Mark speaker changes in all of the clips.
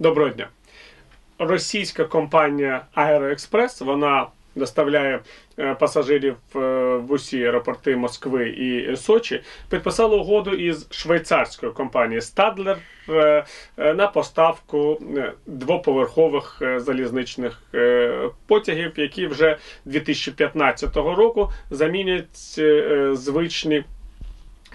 Speaker 1: Доброго дня. Російська компанія Аероекспрес вона доставляє е, пасажирів е, в усі аеропорти Москви і Сочі. Підписала угоду із швейцарською компанією Stadler е, на поставку двоповерхових залізничних потягів, які вже 2015 року замінять звичні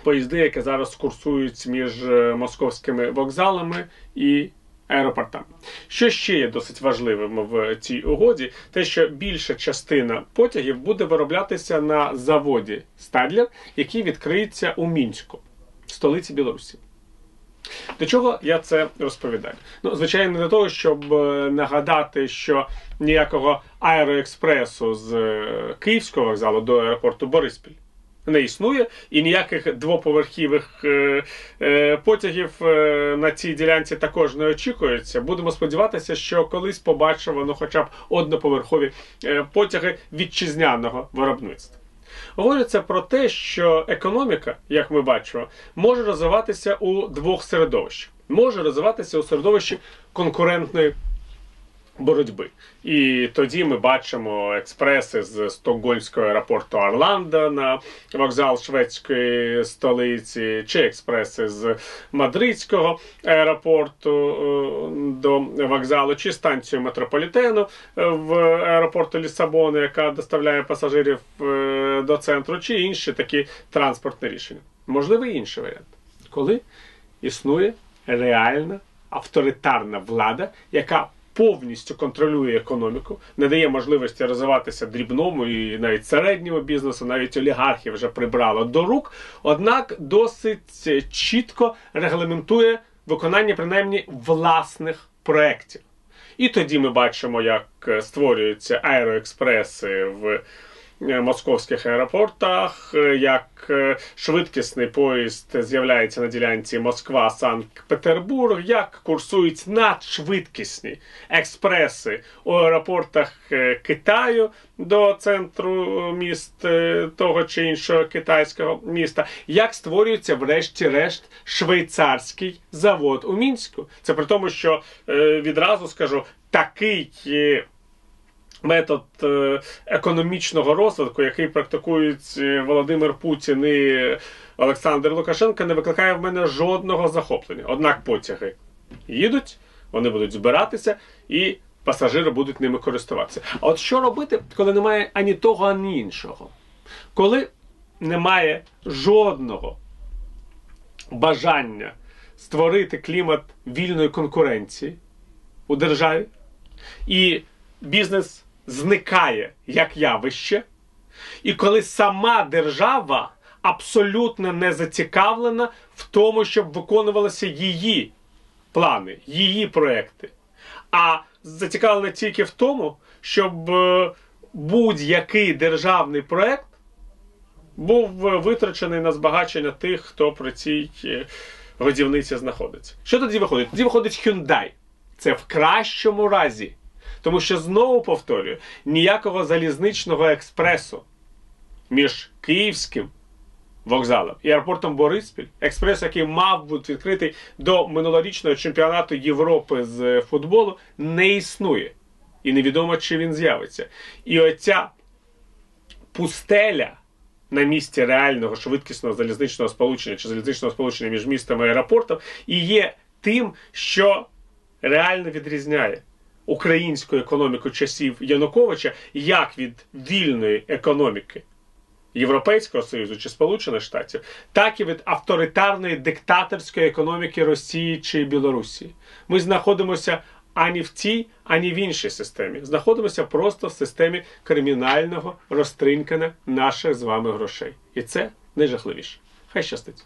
Speaker 1: поїзди, які зараз курсують між московськими вокзалами і аеропортами. Що ще є досить важливим в цій угоді, те, що більша частина потягів буде вироблятися на заводі Стадлер, який відкриється у Мінську, столиці Білорусі. До чого я це розповідаю? Ну, звичайно, не для того, щоб е, нагадати, що ніякого аероекспресу з е, Київського вокзалу до аеропорту Бориспіль не існує, і ніяких двоповерхівих е, е, потягів е, на цій ділянці також не очікується. Будемо сподіватися, що колись побачимо ну, хоча б одноповерхові потяги вітчизняного виробництва. Говориться про те, що економіка, як ми бачимо, може розвиватися у двох середовищах. Може розвиватися у середовищі конкурентної боротьби. І тоді ми бачимо експреси з Стокгольмського аеропорту Орландо на вокзал шведської столиці, чи експреси з Мадридського аеропорту е, до вокзалу, чи станцію метрополітену е, в аеропорту Лісабону, яка доставляє пасажирів е, до центру, чи інші такі транспортні рішення. Можливо, інший варіант, коли існує реальна авторитарна влада, яка повністю контролює економіку, не дає можливості розвиватися дрібному і навіть середньому бізнесу, навіть олігархів вже прибрало до рук. Однак досить чітко регламентує виконання принаймні власних проєктів. І тоді ми бачимо, як створюються аероекспреси в е, московських аеропортах, е, як е, швидкісний поїзд з'являється на ділянці Москва-Санкт-Петербург, як курсують надшвидкісні експреси у аеропортах е, Китаю до центру міст е, того чи іншого китайського міста, як створюється, врешті-решт, швейцарський завод у Мінську. Це при тому, що е, відразу скажу, такий. Метод е, економічного розвитку, який практикують е, Володимир Путін і Олександр Лукашенко, не викликає в мене жодного захоплення. Однак потяги їдуть, вони будуть збиратися і пасажири будуть ними користуватися. А от що робити, коли немає ані того, ані іншого? Коли немає жодного бажання створити клімат вільної конкуренції у державі, і бізнес зникає як явище, і коли сама держава абсолютно не зацікавлена в тому, щоб виконувалися її плани, її проекти, а зацікавлена тільки в тому, щоб е, будь-який державний проект був витрачений на збагачення тих, хто при цій е, годівниці знаходиться. Що тоді виходить? Тоді виходить Hyundai. Це в кращому разі. Тому що знову повторюю, ніякого залізничного експресу між Київським вокзалом і аеропортом Бориспіль, експрес, який мав бути відкритий до минулорічного чемпіонату Європи з футболу, не існує. І невідомо, чи він з'явиться. І оця пустеля на місці реального швидкісного залізничного сполучення чи залізничного сполучення між містом і аеропортом і є тим, що реально відрізняє українську економіку часів Януковича як від вільної економіки Європейського Союзу чи Сполучених Штатів, так і від авторитарної диктаторської економіки Росії чи Білорусі. Ми знаходимося ані в цій, ані в іншій системі. Знаходимося просто в системі кримінального розтринкання наших з вами грошей. І це найжахливіше. Хай щастить.